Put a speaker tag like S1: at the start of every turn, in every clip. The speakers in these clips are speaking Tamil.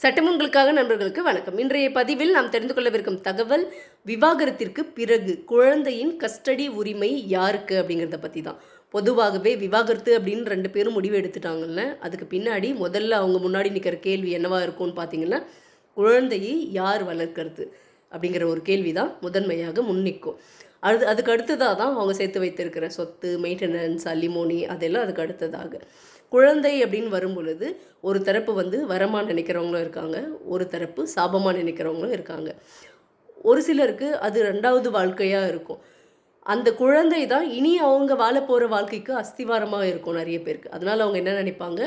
S1: சட்டமங்களுக்காக நண்பர்களுக்கு வணக்கம். இன்றைய பதிவில் நாம் தெரிந்து கொள்ளவிருக்கும் தகவல் விவாகரத்திற்கு பிறகு குழந்தையின் கஸ்டடி உரிமை யாருக்கு அப்படிங்கிறத பற்றி தான் பொதுவாகவே விவாகரத்து அப்படின்னு ரெண்டு பேரும் முடிவு எடுத்துட்டாங்கல்ல அதுக்கு பின்னாடி முதல்ல அவங்க முன்னாடி நிற்கிற கேள்வி என்னவா இருக்கும்னு பார்த்தீங்கன்னா குழந்தையை யார் வளர்க்கறது அப்படிங்கிற ஒரு கேள்வி தான் முதன்மையாக முன்னிக்கும் அது அதுக்கு அடுத்ததாக தான் அவங்க சேர்த்து வைத்திருக்கிற சொத்து மெயின்டெனன்ஸ் அலிமோனி அதெல்லாம் அதுக்கு அடுத்ததாக. குழந்தை அப்படின்னு வரும் பொழுது ஒரு தரப்பு வந்து வரமாக நினைக்கிறவங்களும் இருக்காங்க ஒரு தரப்பு சாபமாக நினைக்கிறவங்களும் இருக்காங்க. ஒரு சிலருக்கு அது ரெண்டாவது வாழ்க்கையாக இருக்கும். அந்த குழந்தை தான் இனி அவங்க வாழ போகிற வாழ்க்கைக்கு அஸ்திவாரமாக இருக்கும் நிறைய பேருக்கு. அதனால் அவங்க என்ன நினைப்பாங்க?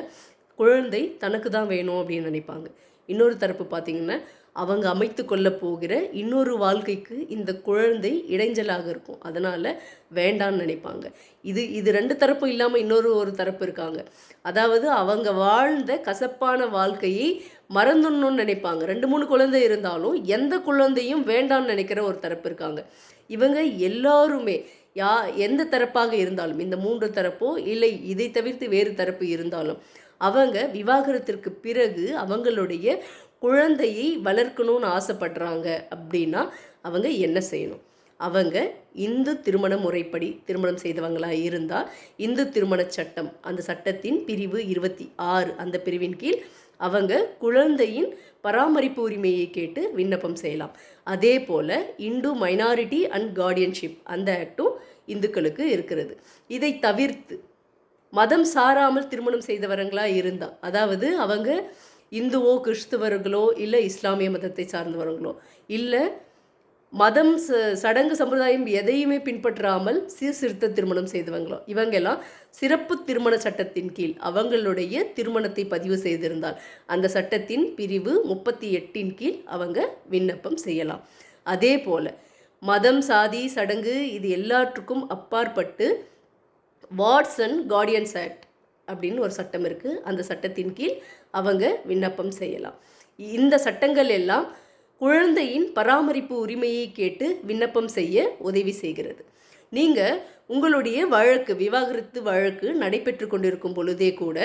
S1: குழந்தை தனக்கு தான் வேணும் அப்படின்னு நினைப்பாங்க. இன்னொரு தரப்பு பார்த்திங்கன்னா அவங்க அமைத்து கொள்ள போகிற இன்னொரு வாழ்க்கைக்கு இந்த குழந்தை இடைஞ்சலாக இருக்கும். அதனால் வேண்டான்னு நினைப்பாங்க. இது இது ரெண்டு தரப்பும் இல்லாமல் இன்னொரு ஒரு தரப்பு இருக்காங்க. அதாவது அவங்க வாழ்ந்த கசப்பான வாழ்க்கையை மறந்துடணும்னு நினைப்பாங்க. ரெண்டு மூணு குழந்தை இருந்தாலும் எந்த குழந்தையும் வேண்டான்னு நினைக்கிற ஒரு தரப்பு இருக்காங்க. இவங்க எல்லாருமே யா எந்த தரப்பாக இருந்தாலும் இந்த மூன்று தரப்போ இல்லை இதை தவிர்த்து வேறு தரப்பு இருந்தாலும் அவங்க விவாகரத்திற்கு பிறகு அவங்களுடைய குழந்தையை வளர்க்கணும்னு ஆசைப்படுறாங்க அப்படின்னா அவங்க என்ன செய்யணும்? அவங்க இந்து திருமண முறைப்படி திருமணம் செய்தவங்களாக இருந்தால் இந்து திருமண சட்டம் அந்த சட்டத்தின் பிரிவு இருபத்தி ஆறு அந்த பிரிவின் கீழ் அவங்க குழந்தையின் பராமரிப்பு உரிமையை கேட்டு விண்ணப்பம் செய்யலாம். அதே போல் இந்து மைனாரிட்டி அண்ட் கார்டியன்ஷிப் அந்த ஆக்டும் இந்துக்களுக்கு இருக்கிறது. இதை தவிர்த்து மதம் சாராமல் திருமணம் செய்தவரங்களாக இருந்தால் அதாவது அவங்க இந்துவோ கிறிஸ்துவர்களோ இல்லை இஸ்லாமிய மதத்தை சார்ந்தவர்களோ. இல்லை மதம் ச சடங்கு சம்பிரதாயம் எதையுமே பின்பற்றாமல் சீர்திருத்த திருமணம் செய்தவங்களோ. இவங்கெல்லாம் சிறப்பு திருமண சட்டத்தின் கீழ் அவங்களுடைய திருமணத்தை பதிவு செய்திருந்தால் அந்த சட்டத்தின் பிரிவு முப்பத்தி எட்டின் கீழ் அவங்க விண்ணப்பம் செய்யலாம். அதே போல் மதம் சாதி சடங்கு இது எல்லாற்றுக்கும் அப்பாற்பட்டு வார்ட்ஸ் அண்ட் கார்டியன்ஸ் ஆக்ட் அப்படின்னு ஒரு சட்டம் இருக்குது அந்த சட்டத்தின் கீழ் அவங்க விண்ணப்பம் செய்யலாம். இந்த சட்டங்கள் எல்லாம் குழந்தையின் பராமரிப்பு உரிமையை கேட்டு விண்ணப்பம் செய்ய உதவி செய்கிறது. நீங்கள் உங்களுடைய வழக்கு விவாகரத்து வழக்கு நடைபெற்று கொண்டிருக்கும் பொழுதே கூட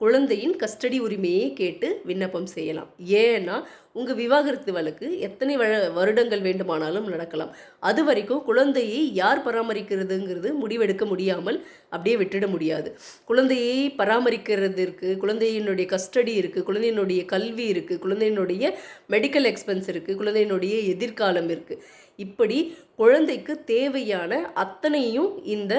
S1: குழந்தையின் கஸ்டடி உரிமையை கேட்டு விண்ணப்பம் செய்யலாம். ஏன்னா உங்கள் விவாகரத்து வழக்கு எத்தனை வ வருடங்கள் வேண்டுமானாலும் நடக்கலாம். அது வரைக்கும் குழந்தையை யார் பராமரிக்கிறதுங்கிறது முடிவெடுக்க முடியாமல் அப்படியே விட்டுட முடியாது. குழந்தையை பராமரிக்கிறதுக்கு குழந்தையினுடைய கஸ்டடி இருக்குது குழந்தையினுடைய கல்வி இருக்குது குழந்தையினுடைய மெடிக்கல் எக்ஸ்பென்ஸ் இருக்குது குழந்தையினுடைய எதிர்காலம் இருக்குது இப்படி குழந்தைக்கு தேவையான அத்தனையும் இந்த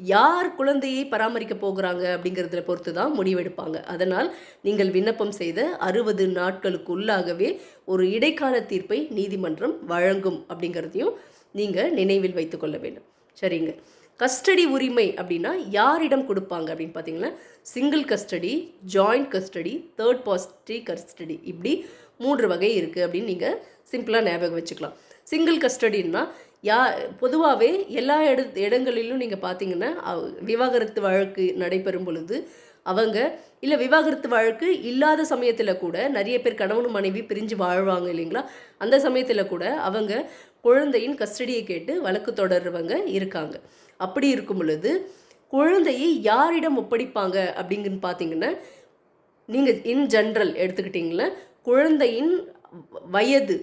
S1: யார் குழந்தையை பராமரிக்க போகிறாங்க அப்படிங்கிறத பொறுத்து தான் முடிவெடுப்பாங்க. அதனால் நீங்கள் விண்ணப்பம் செய்த அறுபது நாட்களுக்குள்ளாகவே ஒரு இடைக்கால தீர்ப்பை நீதிமன்றம் வழங்கும் அப்படிங்கிறதையும் நீங்கள் நினைவில் வைத்துக்கொள்ள வேண்டும். சரிங்க. கஸ்டடி உரிமை அப்படின்னா யாரிடம் கொடுப்பாங்க அப்படின்னு பார்த்தீங்கன்னா single custody joint custody third party custody இப்படி மூன்று வகை இருக்குது அப்படின்னு நீங்கள் சிம்பிளாக ஞாபகம் வச்சுக்கலாம். சிங்கிள் கஸ்டடின்னா யா பொதுவாகவே எல்லா இட இடங்களிலும் நீங்கள் பார்த்தீங்கன்னா விவாகரத்து வழக்கு நடைபெறும் பொழுது அவங்க இல்லை விவாகரத்து வழக்கு இல்லாத சமயத்தில் கூட நிறைய பேர் கணவன் மனைவி பிரிஞ்சு வாழ்வாங்க இல்லைங்களா? அந்த சமயத்தில் கூட அவங்க குழந்தையின் கஸ்டடியை கேட்டு வழக்கு தொடர்றவங்க இருக்காங்க. அப்படி இருக்கும் பொழுது குழந்தையை யாரிடம் ஒப்படைப்பாங்க அப்படிங்கன்னு பார்த்தீங்கன்னா நீங்கள் இன் ஜென்ரல் எடுத்துக்கிட்டிங்களா குழந்தையின் வயது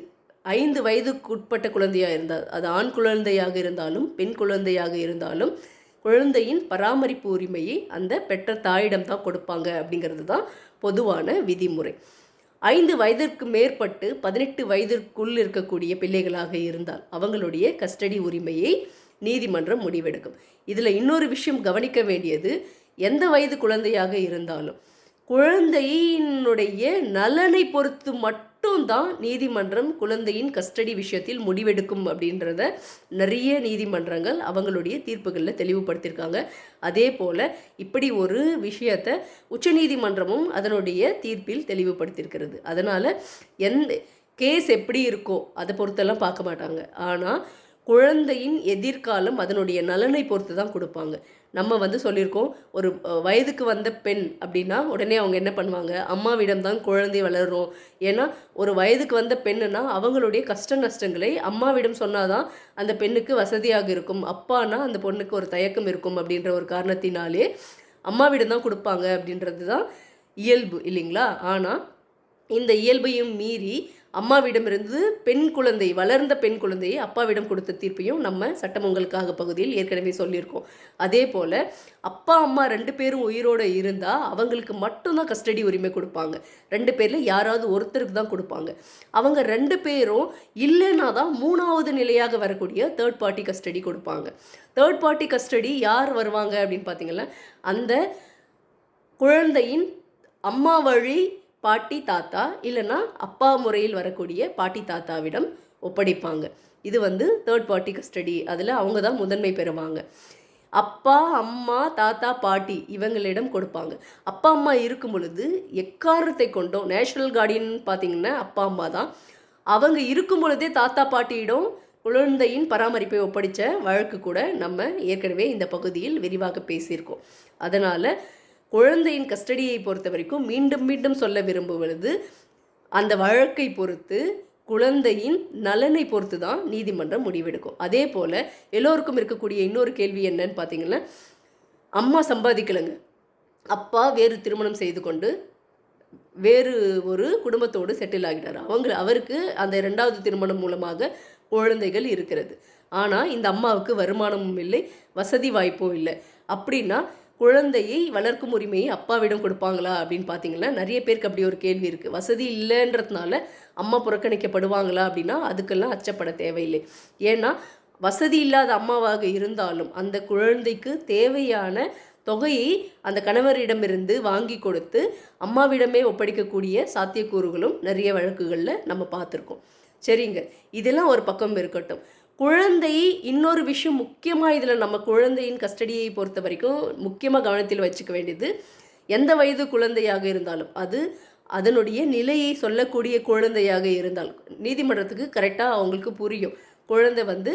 S1: ஐந்து வயதுக்குட்பட்ட குழந்தையாக இருந்தால் அது ஆண் குழந்தையாக இருந்தாலும் பெண் குழந்தையாக இருந்தாலும் குழந்தையின் பராமரிப்பு உரிமையை அந்த பெற்ற தாயிடம் தான் கொடுப்பாங்க அப்படிங்கிறது தான் பொதுவான விதிமுறை. ஐந்து வயதிற்கு மேற்பட்டு பதினெட்டு வயதிற்குள் இருக்கக்கூடிய பிள்ளைகளாக இருந்தால் அவங்களுடைய கஸ்டடி உரிமையை நீதிமன்றம் முடிவெடுக்கும். இதில் இன்னொரு விஷயம் கவனிக்க வேண்டியது எந்த வயது குழந்தையாக இருந்தாலும் குழந்தையினுடைய நலனை பொறுத்து மட்டும்தான் நீதிமன்றம் குழந்தையின் கஸ்டடி விஷயத்தில் முடிவெடுக்கும் அப்படின்றத நிறைய நீதிமன்றங்கள் அவங்களுடைய தீர்ப்புகளில் தெளிவுபடுத்தியிருக்காங்க. அதே போல் இப்படி ஒரு விஷயத்தை உச்சநீதிமன்றமும் அதனுடைய தீர்ப்பில் தெளிவுபடுத்தியிருக்கிறது. அதனால் எந்த கேஸ் எப்படி இருக்கோ அதை பொறுத்தெல்லாம் பார்க்க மாட்டாங்க. ஆனால் குழந்தையின் எதிர்காலம் அதனுடைய நலனை பொறுத்து தான் கொடுப்பாங்க. நம்ம வந்து சொல்லியிருக்கோம் ஒரு வயதுக்கு வந்த பெண் அப்படின்னா உடனே அவங்க என்ன பண்ணுவாங்க? அம்மாவிடம் தான் குழந்தை வளரும் ஏன்னா ஒரு வயதுக்கு வந்த பெண்ணுனா அவங்களுடைய கஷ்ட நஷ்டங்களை அம்மாவிடம் சொன்னாதான் அந்த பெண்ணுக்கு வசதியாக இருக்கும். அப்பானா அந்த பொண்ணுக்கு ஒரு தயக்கம் இருக்கும் அப்படின்ற ஒரு காரணத்தினாலே அம்மாவிடம் தான் கொடுப்பாங்க அப்படின்றது தான் இயல்பு இல்லைங்களா? ஆனால் இந்த இயல்பையும் மீறி அம்மாவிடமிருந்து பெண் குழந்தை வளர்ந்த பெண் குழந்தையை அப்பாவிடம் கொடுத்த தீர்ப்பையும் நம்ம சட்டமங்களுக்காக பகுதியில் ஏற்கனவே சொல்லியிருக்கோம். அதே போல் அப்பா அம்மா ரெண்டு பேரும் உயிரோடு இருந்தால் அவங்களுக்கு மட்டும்தான் கஸ்டடி உரிமை கொடுப்பாங்க. ரெண்டு பேரில் யாராவது ஒருத்தருக்கு தான் கொடுப்பாங்க. அவங்க ரெண்டு பேரும் இல்லைன்னா தான் மூணாவது நிலையாக வரக்கூடிய தேர்ட் பார்ட்டி கஸ்டடி கொடுப்பாங்க. தேர்ட் பார்ட்டி கஸ்டடி யார் வருவாங்க அப்படின்னு பார்த்தீங்கன்னா அந்த குழந்தையின் அம்மா வழி பாட்டி தாத்தா இல்லைன்னா அப்பா முறையில் வரக்கூடிய பாட்டி தாத்தாவிடம் ஒப்படைப்பாங்க. இது வந்து தேர்ட் பார்ட்டி கஸ்டடி அதில் அவங்க தான் முதன்மை பெறுவாங்க. அப்பா அம்மா தாத்தா பாட்டி இவங்களிடம் கொடுப்பாங்க. அப்பா அம்மா இருக்கும் பொழுது எக்காரணத்தை கொண்டோம் நேஷனல் கார்டியன் பார்த்தீங்கன்னா அப்பா அம்மா தான். அவங்க இருக்கும் பொழுதே தாத்தா பாட்டியிடம் குழந்தையின் பராமரிப்பை ஒப்படைச்ச வழக்கு கூட நம்ம ஏற்கனவே இந்த பகுதியில் விரிவாக பேசியிருக்கோம். அதனால் குழந்தையின் கஸ்டடியை பொறுத்த வரைக்கும் மீண்டும் மீண்டும் சொல்ல விரும்புவது அந்த வழக்கை பொறுத்து குழந்தையின் நலனை பொறுத்து தான் நீதிமன்றம் முடிவெடுக்கும். அதே போல் எல்லோருக்கும் இருக்கக்கூடிய இன்னொரு கேள்வி என்னன்னு பார்த்தீங்கன்னா அம்மா சம்பாதிக்கலைங்க. அப்பா வேறு திருமணம் செய்து கொண்டு வேறு ஒரு குடும்பத்தோடு செட்டில் ஆகிட்டார். அவங்க அவருக்கு அந்த ரெண்டாவது திருமணம் மூலமாக குழந்தைகள் இருக்கிறது. ஆனால் இந்த அம்மாவுக்கு வருமானமும் இல்லை வசதி வாய்ப்பும் இல்லை. அப்படின்னா குழந்தையை வளர்க்கும் உரிமையை அப்பாவிடம் கொடுப்பாங்களா அப்படின்னு பார்த்தீங்கன்னா நிறைய பேருக்கு அப்படி ஒரு கேள்வி இருக்குது வசதி இல்லைன்றதுனால அம்மா புறக்கணிக்கப்படுவாங்களா அப்படின்னா அதுக்கெல்லாம் அச்சப்பட தேவையில்லை. ஏன்னா வசதி இல்லாத அம்மாவாக இருந்தாலும் அந்த குழந்தைக்கு தேவையான தொகையை அந்த கணவரிடமிருந்து வாங்கி கொடுத்து அம்மாவிடமே ஒப்படைக்கக்கூடிய சாத்தியக்கூறுகளும் நிறைய வழக்குகளில் நம்ம பார்த்துருக்கோம். சரிங்க. இதெல்லாம் ஒரு பக்கம் இருக்கட்டும். குழந்தை இன்னொரு விஷயம் முக்கியமாக இதில் நம்ம குழந்தையின் கஸ்டடியை பொறுத்த வரைக்கும் முக்கியமாக கவனத்தில் வச்சுக்க வேண்டியது எந்த வயது குழந்தையாக இருந்தாலும் அது அதனுடைய நிலையை சொல்லக்கூடிய குழந்தையாக இருந்தால் நீதிமன்றத்துக்கு கரெக்டாக அவங்களுக்கு புரியும். குழந்தை வந்து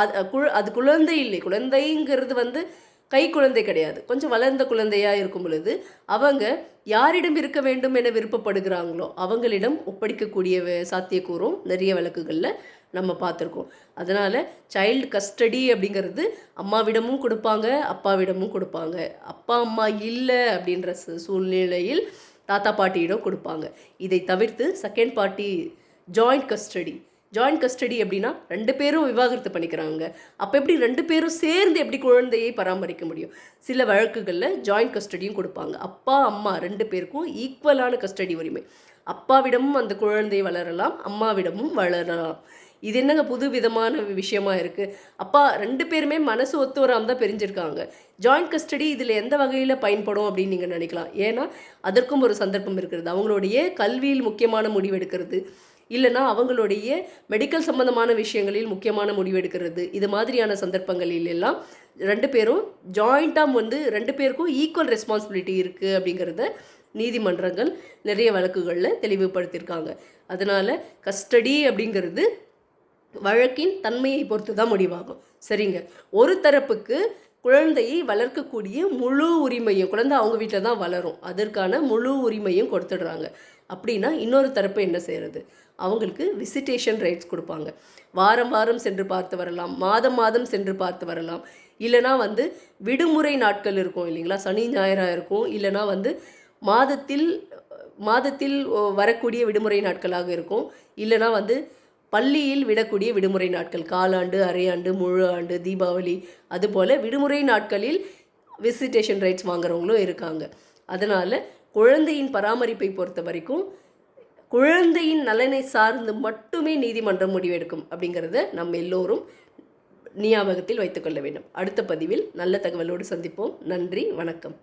S1: அது அது குழந்தை இல்லை. குழந்தைங்கிறது வந்து கை குழந்தை கிடையாது. கொஞ்சம் வளர்ந்த குழந்தையாக இருக்கும் பொழுது அவங்க யாரிடம் இருக்க வேண்டும் என விருப்பப்படுகிறாங்களோ அவங்களிடம் ஒப்படைக்கக்கூடிய சாத்தியக்கூறும் நிறைய வழக்குகளில் நம்ம பார்த்துருக்கோம். அதனால் சைல்டு கஸ்டடி அப்படிங்கிறது அம்மாவிடமும் கொடுப்பாங்க அப்பாவிடமும் கொடுப்பாங்க. அப்பா அம்மா இல்லை அப்படின்ற சூழ்நிலையில் தாத்தா பாட்டியிடம் கொடுப்பாங்க. இதை தவிர்த்து second party joint custody joint custody அப்படின்னா ரெண்டு பேரும் விவாகரத்து பண்ணிக்கிறாங்க. அப்போ எப்படி ரெண்டு பேரும் சேர்ந்து எப்படி குழந்தையை பராமரிக்க முடியும்? சில வழக்குகளில் ஜாயிண்ட் கஸ்டடியும் கொடுப்பாங்க. அப்பா அம்மா ரெண்டு பேருக்கும் ஈக்குவலான கஸ்டடி உரிமை. அப்பாவிடமும் அந்த குழந்தை வளரலாம் அம்மாவிடமும் வளரலாம். இது என்னங்க புது விதமான விஷயமா இருக்குது அப்பா ரெண்டு பேருமே மனசு ஒத்து வராமல் தான் பிரிஞ்சிருக்காங்க. ஜாயிண்ட் கஸ்டடி இதில் எந்த வகையில் பயன்படும் அப்படின்னு நீங்கள் நினைக்கலாம். ஏன்னா அதற்கும் ஒரு சந்தர்ப்பம் இருக்கிறது. அவங்களுடைய கல்வியில் முக்கியமான முடிவெடுக்கிறது இல்லைனா அவங்களுடைய மெடிக்கல் சம்மந்தமான விஷயங்களில் முக்கியமான முடிவெடுக்கிறது இது மாதிரியான சந்தர்ப்பங்களில் எல்லாம் ரெண்டு பேரும் ஜாயிண்ட்டாக வந்து ரெண்டு பேருக்கும் ஈக்குவல் ரெஸ்பான்சிபிலிட்டி இருக்குது அப்படிங்கிறத நீதிமன்றங்கள் நிறைய வழக்குகளில் தெளிவுபடுத்தியிருக்காங்க. அதனால் கஸ்டடி அப்படிங்கிறது வழக்கின் தன்மையை பொறுத்து தான் முடிவாகும். சரிங்க. ஒரு தரப்புக்கு குழந்தையை வளர்க்கக்கூடிய முழு உரிமையும் குழந்தை அவங்க வீட்டில் தான் வளரும். அதற்கான முழு உரிமையும் கொடுத்துடுறாங்க. அப்படின்னா இன்னொரு தரப்பு என்ன செய்கிறது அவங்களுக்கு விசிட்டேஷன் ரைட்ஸ் கொடுப்பாங்க. வாரம் வாரம் சென்று பார்த்து வரலாம். மாதம் மாதம் சென்று பார்த்து வரலாம். இல்லைனா வந்து விடுமுறை நாட்கள் இருக்கும் இல்லைங்களா? சனி ஞாயிறாக இருக்கும். இல்லைனா வந்து மாதத்தில் மாதத்தில் வரக்கூடிய விடுமுறை நாட்களாக இருக்கும். இல்லைனா வந்து பள்ளியில் விடக்கூடிய விடுமுறை நாட்கள் காலாண்டு அரையாண்டு முழு ஆண்டு தீபாவளி அதுபோல் விடுமுறை நாட்களில் விசிட்டேஷன் ரைட்ஸ் வாங்குறவங்களும் இருக்காங்க. அதனால் குழந்தையின் பராமரிப்பை பொறுத்த வரைக்கும் குழந்தையின் நலனை சார்ந்து மட்டுமே நீதிமன்றம் முடிவெடுக்கும் அப்படிங்கிறத நம்ம எல்லோரும் ஞாபகத்தில் வைத்துக்கொள்ள வேண்டும். அடுத்த பதிவில் நல்ல தகவலோடு சந்திப்போம். நன்றி வணக்கம்.